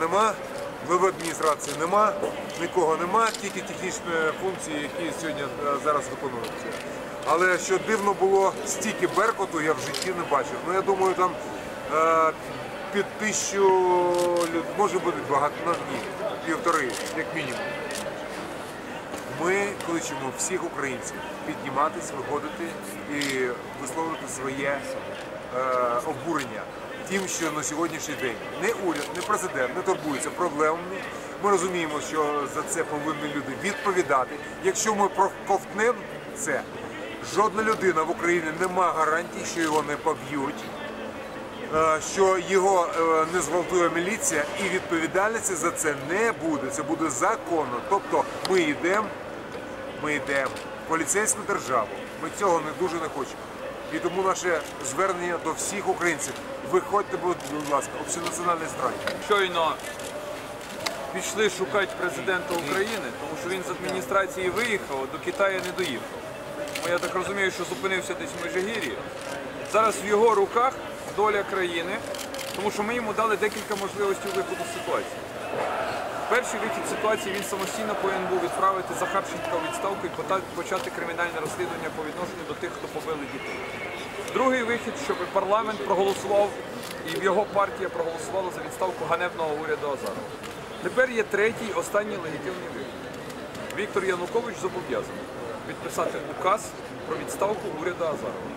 нема, глави адміністрації нема, нікого нема, тільки технічні функції, які сьогодні е, зараз виконуються. Але що дивно було, стільки беркоту я в житті не бачив. Ну я думаю, там е, під тисячу люд- може бути багато, ну ні, півтори, як мінімум. Ми кличемо всіх українців підніматись, виходити і висловлювати своє е, обурення тим, що на сьогоднішній день не уряд, не президент не турбуються проблемами. Ми розуміємо, що за це повинні люди відповідати. Якщо ми проковтнемо це, жодна людина в Україні не має гарантій, що його не поб'ють. Е, що його е, не зґвалтує міліція, і відповідальності за це не буде. Це буде законно. Тобто ми йдемо, ми йдемо в поліцейську державу. Ми цього не дуже не хочемо. І тому наше звернення до всіх українців. Виходьте, будь ласка, общенаціональний страйк. щойно пішли шукати президента України, тому що він з адміністрації виїхав, до Китаю не доїхав. Я так розумію, що зупинився десь в Межигір'ї. Зараз в його руках доля країни, тому що ми йому дали декілька можливостей виходу з ситуації. Перший вихід ситуації він самостійно повинен був відправити Захарченка у відставку і почати кримінальне розслідування по відношенню до тих, хто побили дітей. Другий вихід, щоб парламент проголосував і його партія проголосувала за відставку ганебного уряду Азарова. Тепер є третій, останній легітимний вихід. Віктор Янукович зобов'язаний підписати указ про відставку уряду Азарова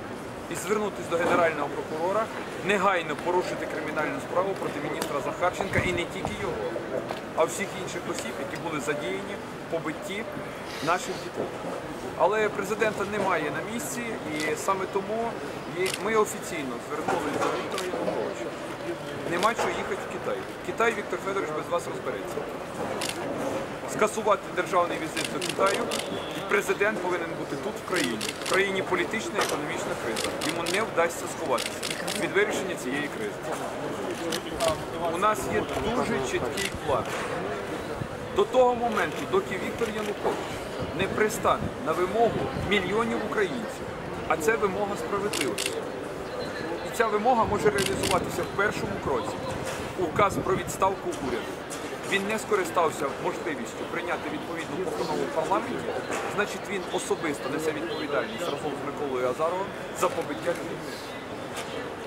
і звернутися до генерального прокурора, негайно порушити кримінальну справу проти міністра Захарченка і не тільки його, а всіх інших осіб, які були задіяні в побитті наших дітей. Але президента немає на місці, і саме тому ми офіційно звернулися до Віктора Януковича. Нема чого їхати в Китай. Китай Віктор Федорович без вас розбереться скасувати державний візит до Китаю, і президент повинен бути тут, в країні. В країні політична і економічна криза. Вдасться сховатися від вирішення цієї кризи. У нас є дуже чіткий план. До того моменту, доки Віктор Янукович не пристане на вимогу мільйонів українців, а це вимога справедливості. І ця вимога може реалізуватися в першому кроці. Указ про відставку уряду. Він не скористався можливістю прийняти відповідну постанову в парламенті, значить він особисто несе відповідальність разом з Миколою Азаровим за побиття людей.